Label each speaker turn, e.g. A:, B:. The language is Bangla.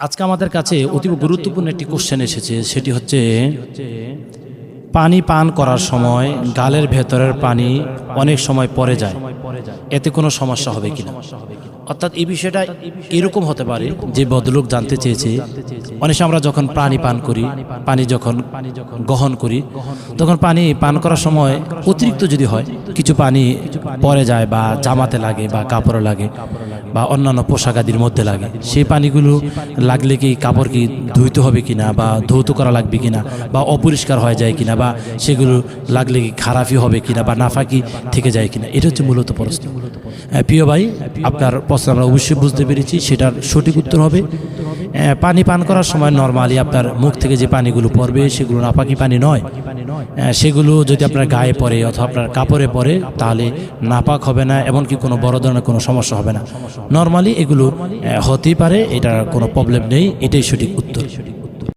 A: আজকে আমাদের কাছে অতীব গুরুত্বপূর্ণ একটি কোশ্চেন এসেছে সেটি হচ্ছে পানি পান করার সময় গালের ভেতরের পানি অনেক সময় পরে যায়। এতে কোনো সমস্যা হবে কি কিনা? অর্থাৎ এই বিষয়টা এরকম হতে পারে যে বদলোক জানতে চেয়েছে, অনেক সময় আমরা যখন পানি পান করি, পানি যখন গ্রহণ করি, তখন পানি পান করার সময় অতিরিক্ত যদি হয়, কিছু পানি পরে যায় বা জামাতে লাগে বা কাপড়ে লাগে বা অন্যান্য পোশাক আদির মধ্যে লাগে, সেই পানিগুলো লাগলে কি কাপড় কি ধুইতে হবে কিনা বা ধৌত করা লাগবে কিনা বা অপরিষ্কার হয়ে যায় কিনা বা সেগুলো লাগলে কি খারাপই হবে কিনা বা নাফাকি থেকে যায় কিনা? এটা হচ্ছে মূলত প্রশ্ন। প্রিয় ভাই, আপনার প্রশ্ন আমরা অবশ্যই বুঝতে পেরেছি, সেটার সঠিক উত্তর হবে। পানি পান করার সময় নর্মালি আপনার মুখ থেকে যে পানিগুলো পড়বে, সেগুলো নাপাকি পানি নয়। সেগুলো যদি আপনার গায়ে পড়ে অথবা আপনার কাপড়ে পড়ে, তাহলে নাপাক হবে না, এমনকি কোনো বড় ধরনের কোনো সমস্যা হবে না। নর্মালি এগুলো হতেই পারে, এটার কোনো প্রবলেম নেই, এটাই সঠিক উত্তর।